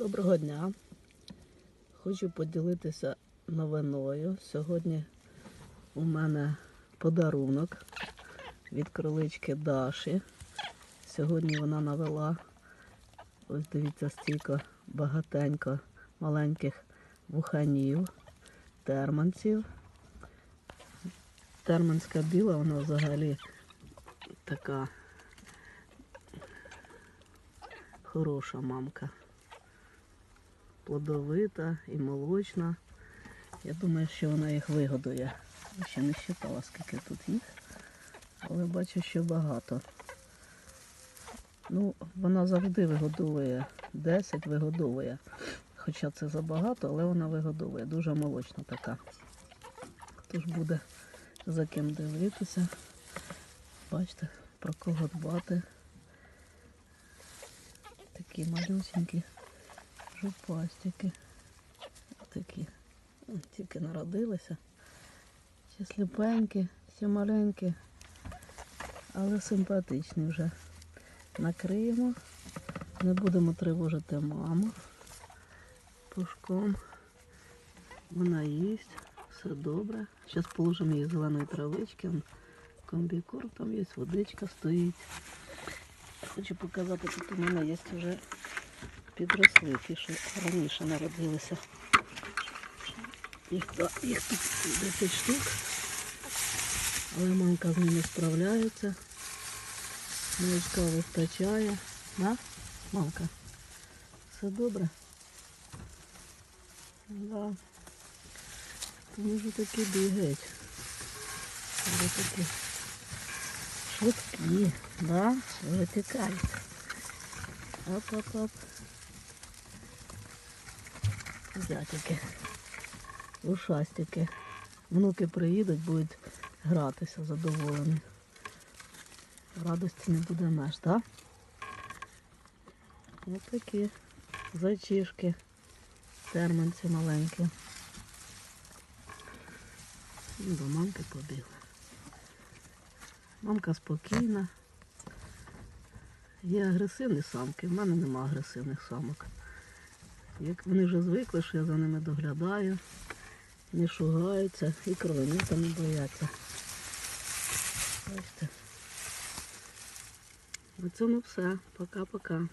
Доброго дня. Хочу поділитися новиною. Сьогодні у мене подарунок від кролички Даші. Сьогодні вона навела, ось дивіться, стільки багатенько маленьких вуханів, терманців. Терманська біла, вона взагалі така хороша мамка плодовита і молочна. Я думаю, що вона їх вигодує. Я ще не вважала, скільки тут їх, але бачу, що багато. Ну, вона завжди вигодовує 10 вигодовує. Хоча це забагато, але вона вигодовує. Дуже молочна така. Тож буде за ким дивитися. Бачите, про кого дбати. Такі малюсенькі жопастики. Такі. Тільки народилися. Ще сліпенькі, ще маленькі, але симпатичні вже. Накриємо. Не будемо тривожити маму. Пушком. Вона їсть, все добре. Зараз положимо їй зеленої травички. Он Комбікорм там є, водичка стоїть. Хочу показати, тут у мене є вже підросли, ті, що раніше народилися. Їх, їх тут 10 штук, але мамка з ними справляється. Молочка вистачає. Да? Мамка? Все добре? Да. Вони вже такі бігають. Такі швидкі, да? Вже тікають. Оп-оп-оп. Зятики. Ушастики. Внуки приїдуть, будуть гратися задоволені. Радості не буде меж, так? Ось такі зайчишки, терминці маленькі. До мамки побігли. Мамка спокійна. Є агресивні самки, в мене нема агресивних самок. Як вони вже звикли, що я за ними доглядаю, не шугаються і кровенята не бояться. Бачите. На цьому все. Пока-пока.